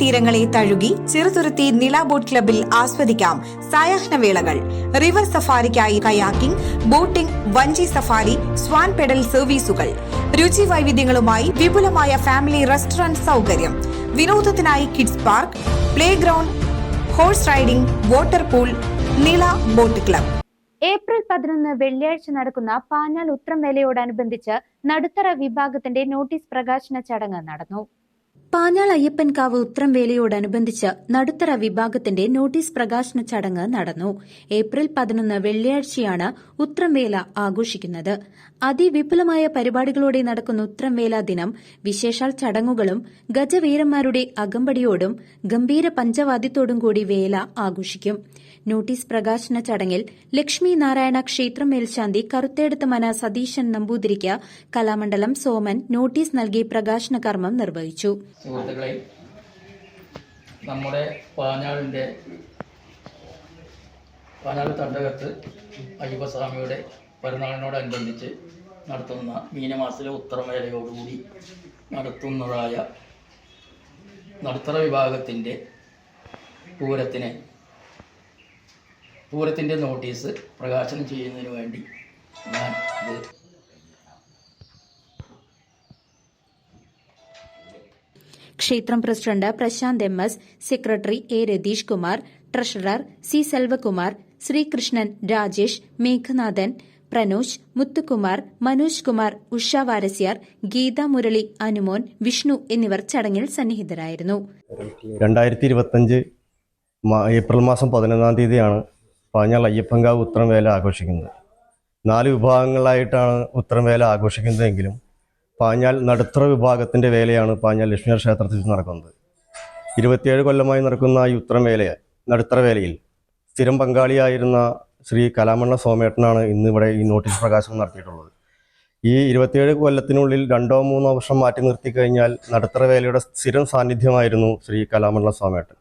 തീരങ്ങളെ തഴുകി ചെറുതുരുത്തി നില ബോട്ട് ക്ലബിൽ ആസ്വദിക്കാം സായാഹ്ന വേളകൾ. റിവർ സഫാരിക്കായി കയാക്കിംഗ് ബോട്ടിംഗ് വഞ്ചി സഫാരി സ്വാൻ പെഡൽ സർവീസുകൾ. രുചി വൈവിധ്യങ്ങളുമായി വിപുലമായ ഫാമിലി റെസ്റ്റോറന്റ് സൗകര്യം. വിനോദത്തിനായി kids park play ground horse riding water pool Nila boat club. April പതിനൊന്ന് വെള്ളിയാഴ്ച നടക്കുന്ന പാഞ്ഞാൽ ഉത്രംവേലയോടനുബന്ധിച്ച് നടുത്തറ വിഭാഗത്തിന്റെ നോട്ടീസ് പ്രകാശന ചടങ്ങ് നടന്നു. പാഞ്ഞാൾ അയ്യപ്പൻകാവ് ഉത്രംവേലയോടനുബന്ധിച്ച് നടുത്തറ വിഭാഗത്തിന്റെ നോട്ടീസ് പ്രകാശന ചടങ്ങ് നടന്നു. ഏപ്രിൽ പതിനൊന്ന് വെള്ളിയാഴ്ചയാണ് ഉത്രംവേല ആഘോഷിക്കുന്നത്. അതിവിപുലമായ പരിപാടികളോടെ നടക്കുന്ന ഉത്രംവേല ദിനം വിശേഷാൽ ചടങ്ങുകളും ഗജവീരന്മാരുടെ അകമ്പടിയോടും ഗംഭീര പഞ്ചവാദ്യത്തോടും കൂടി വേല ആഘോഷിക്കും. നോട്ടീസ് പ്രകാശന ചടങ്ങിൽ ലക്ഷ്മി നാരായണ ക്ഷേത്രം മേൽശാന്തി കറുത്തേടത്ത് മന സതീശൻ നമ്പൂതിരിക്ക് കലാമണ്ഡലം സോമൻ നോട്ടീസ് നൽകി പ്രകാശന കർമ്മം നിർവഹിച്ചു. നമ്മുടെ പാഞ്ഞാളിന്റെ പാഞ്ഞാൾ തണ്ടകത്ത് അയ്യപ്പസ്വാമിയുടെ പെരുന്നാളിനോടനുബന്ധിച്ച് നടത്തുന്ന മീനമാസത്തിലെ ഉത്തരമേലയോടുകൂടി നടത്തുന്നതായ നടുത്തറ വിഭാഗത്തിന്റെ പൂരത്തിന് പൂരത്തിന്റെ നോട്ടീസ് പ്രകാശനം ചെയ്യുന്നതിന് വേണ്ടി ഞാൻ ഇത് ക്ഷേത്രം president Prashanth M S secretary A Ratheesh Kumar treasurer C Selvakumar Sreekrishnan Rajesh Meghanathan Pranoj Muthukumar Manoj Kumar Usha Varasyar Geetha Murali Anumon Vishnu എന്നിവർ ചടങ്ങിൽ സന്നിഹിതരായിരുന്നു. രണ്ടായിരത്തി ഇരുപത്തഞ്ച് ഏപ്രിൽ മാസം പതിനൊന്നാം തീയതിയാണ് പാഞ്ഞാൾ ഉത്തരം ഉത്തരംവേല ആഘോഷിക്കുന്നത്. നാല് വിഭാഗങ്ങളായിട്ടാണ് ഉത്തരംവേല ആഘോഷിക്കുന്നതെങ്കിലും പാഞ്ഞാൽ നടുത്തറ വിഭാഗത്തിന്റെ വേലയാണ് പാഞ്ഞാൽ ലക്ഷ്മി ക്ഷേത്രത്തിൽ നടക്കുന്നത്. ഇരുപത്തിയേഴ് കൊല്ലമായി നടക്കുന്ന ഈ ഉത്തരംവേല നടുത്തറ വേലയിൽ സ്ഥിരം പങ്കാളിയായിരുന്ന ശ്രീ കലാമണ്ണ സോമേട്ടനാണ് ഇന്ന് ഇവിടെ ഈ നോട്ടീസ് പ്രകാശനം നടത്തിയിട്ടുള്ളത്. ഈ ഇരുപത്തിയേഴ് കൊല്ലത്തിനുള്ളിൽ രണ്ടോ മൂന്നോ വർഷം മാറ്റി നിർത്തി കഴിഞ്ഞാൽ നടുത്തറ വേലയുടെ സ്ഥിരം സാന്നിധ്യമായിരുന്നു ശ്രീ കലാമണ്ണ സോമേട്ടൻ.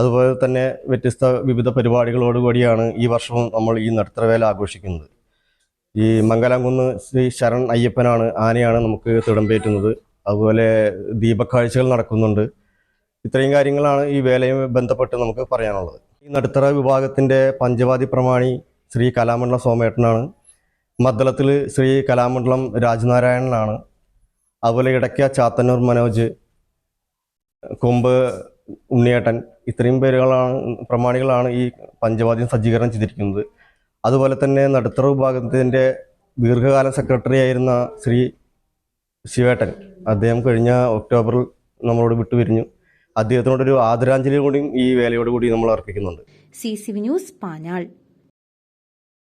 അതുപോലെ തന്നെ വ്യത്യസ്ത വിവിധ പരിപാടികളോടുകൂടിയാണ് ഈ വർഷവും നമ്മൾ ഈ നടുത്തറവേല ആഘോഷിക്കുന്നത്. ഈ മംഗലാംകുന്ന് ശ്രീ ശരൺ അയ്യപ്പനാണ് ആനയാണ് നമുക്ക് തിടമ്പേറ്റുന്നത്. അതുപോലെ ദീപക്കാഴ്ചകൾ നടക്കുന്നുണ്ട്. ഇത്രയും കാര്യങ്ങളാണ് ഈ വേലയുമായി ബന്ധപ്പെട്ട് നമുക്ക് പറയാനുള്ളത്. ഈ നടുത്തറ വിഭാഗത്തിന്റെ പഞ്ചവാദി പ്രമാണി ശ്രീ കലാമണ്ഡലം സോമേട്ടനാണ്. മദ്ദളത്തിൽ ശ്രീ കലാമണ്ഡലം രാജനാരായണനാണ്. അതുപോലെ ഇടയ്ക്ക ചാത്തന്നൂർ മനോജ് കൊമ്പ് ഉണ്ണിയേട്ടൻ ഇത്രയും പേരുകളാണ് പ്രമാണികളാണ് ഈ പഞ്ചവാദ്യം സജ്ജീകരണം ചെയ്തിരിക്കുന്നത്. അതുപോലെ തന്നെ നടുത്തറ വിഭാഗത്തിന്റെ ദീർഘകാല സെക്രട്ടറി ആയിരുന്ന ശ്രീ ശിവേട്ടൻ അദ്ദേഹം കഴിഞ്ഞ ഒക്ടോബറിൽ നമ്മളോട് വിട്ടുപിരിഞ്ഞു. അദ്ദേഹത്തിനോടൊരു ആദരാഞ്ജലി കൂടിയും ഈ വേലയോട് കൂടി നമ്മൾ അർപ്പിക്കുന്നുണ്ട്. C C news Panjal.